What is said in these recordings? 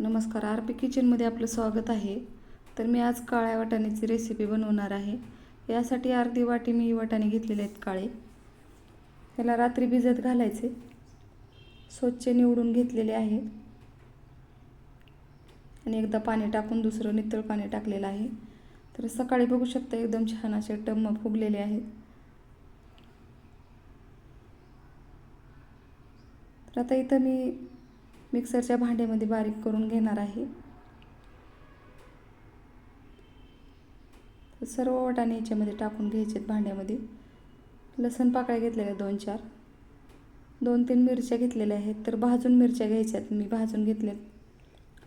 नमस्कार R P किचनमध्ये आपलं स्वागत आहे. तर मी आज काळ्या वाटाण्याची रेसिपी बनवणार आहे. यासाठी अर्धी वाटी मी वाटाणे घेतलेले आहेत काळे. ह्याला रात्री भिजत घालायचे. स्वच्छ निवडून घेतलेले आहेत आणि एकदा पाणी टाकून दुसरं नितळ पाणी टाकलेलं आहे. तर सकाळी बघू शकता एकदम छान असे टम्म फुगलेले आहेत. तर आता इथं मी मिक्सरच्या भांड्यामध्ये बारीक करून घेणार आहे. सर्व वाटाणे याच्यामध्ये टाकून घ्यायचे आहेत भांड्यामध्ये. लसण पाकळ्या घेतलेल्या दोन चार. दोन तीन मिरच्या घेतलेल्या आहेत तर भाजून मिरच्या घ्यायच्या आहेत मी भाजून घेतल्या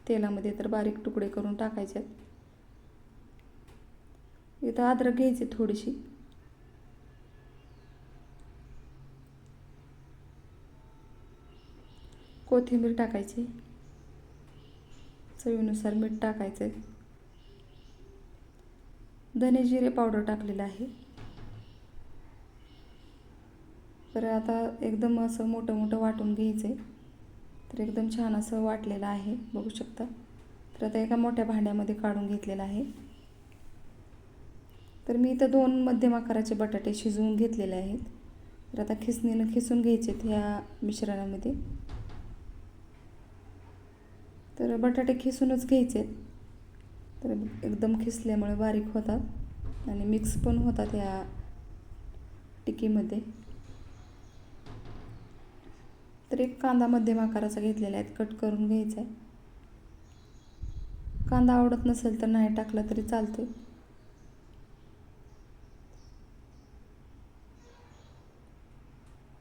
तेलामध्ये तर बारीक तुकडे करून टाकायच्यात इथं अद्रक घ्यायची थोडीशी. कोथिंबीर टाकायची. चवीनुसार मीठ टाकायचं धने जिरे पावडर टाकलेलं आहे. तर आता एकदम असं मोठं मोठं वाटून घ्यायचं आहे तर एकदम छान असं वाटलेलं आहे बघू शकता. तर आता एका मोठ्या भांड्यामध्ये काढून घेतलेलं आहे. तर मी इथं दोन मध्यम आकाराचे बटाटे शिजवून घेतलेले आहेत. तर आता खिसणीनं खिसून घ्यायचे आहेत ह्या मिश्रणामध्ये. तर बटाटे खिसूनच घ्यायचे तर एकदम खिसल्यामुळे बारीक होतात आणि मिक्स पण होतात या टिकीमध्ये. तर एक कांदा मध्यम आकाराचा घेतलेला आहे कट करून घ्यायचा आहे. कांदा आवडत नसेल तर नाही टाकला तरी चालतो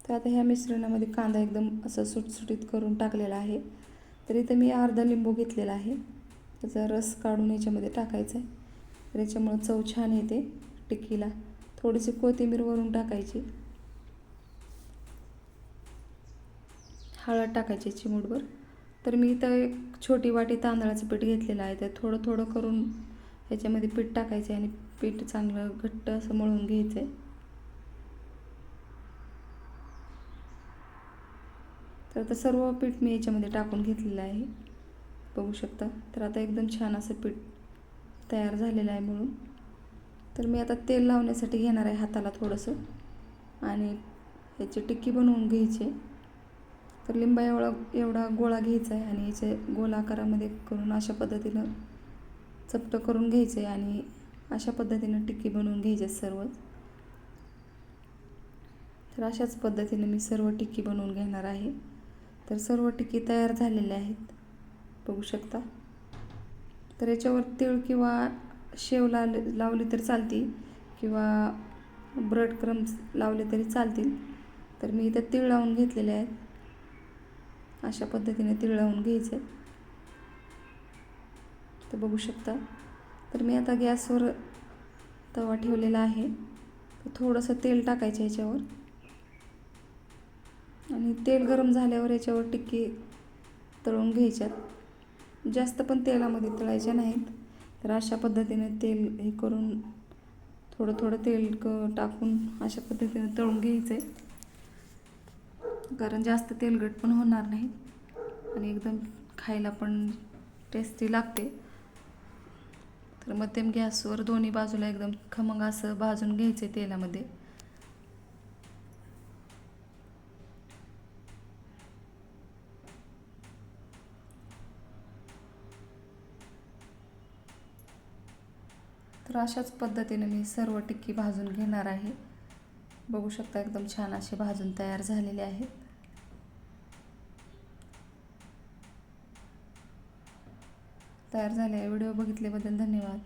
तर आता ह्या मिश्रणामध्ये कांदा एकदम असं सुटसुटीत करून टाकलेला आहे. तर इथं मी अर्धा लिंबू घेतलेला आहे. त्याचा रस काढून याच्यामध्ये टाकायचा आहे. तर याच्यामुळं चव छान येते टिक्कीला. थोडीशी कोथिंबीर वरून टाकायची. हळद टाकायची चिमूटभर तर मी इथं एक छोटी वाटी तांदळाचं पीठ घेतलेलं आहे. तर थोडं थोडं करून ह्याच्यामध्ये पीठ टाकायचं आहे आणि पीठ चांगलं घट्ट असं मळून घ्यायचं आहे. तर आता सर्व पीठ मी याच्यामध्ये टाकून घेतलेलं आहे. बघू शकता. तर आता एकदम छान असं पीठ तयार झालेलं आहे म्हणून. तर मी आता तेल लावण्यासाठी घेणार आहे हाताला थोडंसं. आणि याची टिक्की बनवून घ्यायची. तर लिंबा एवढा एवढा गोळा घ्यायचा आहे आणि याचे गोल आकारामध्ये करून अशा पद्धतीनं चपटं करून घ्यायचं आहे आणि अशा पद्धतीनं टिक्की बनवून घ्यायचे सर्वच तर अशाच पद्धतीने मी सर्व टिक्की बनवून घेणार आहे. तर सर्व टिकी तयार झालेल्या आहेत. बघू शकता. तर याच्यावर तिळ किंवा शेव लावले लावली तर चालतील किंवा ब्रेड क्रम्स लावले तरी चालतील. तर मी इथं तिळ लावून घेतलेले आहेत. अशा पद्धतीने तिळ लावून घ्यायचे. तर बघू शकता. तर मी आता गॅसवर तवा ठेवलेला आहे. थोडंसं तेल टाकायचं याच्यावर. आणि तेल गरम झाल्यावर याच्यावर टिक्की तळून घ्यायच्यात. जास्त पण तेलामध्ये तळायच्या नाहीत. तर अशा पद्धतीने तेल हे करून थोडं थोडं तेल क टाकून अशा पद्धतीने तळून घ्यायचं आहे कारण जास्त तेलगट पण होणार नाही. आणि एकदम खायला पण टेस्टी लागते. तर मध्यम गॅसवर दोन्ही बाजूला एकदम खमंग असं भाजून घ्यायचे तेलामध्ये. तर अशाच पद्धतीने मी सर्व टिक्की भाजून घेणार आहे. बघू शकता एकदम छान असे भाजून तयार झालेले आहेत. तयार झाले व्हिडिओ बघितल्याबद्दल धन्यवाद.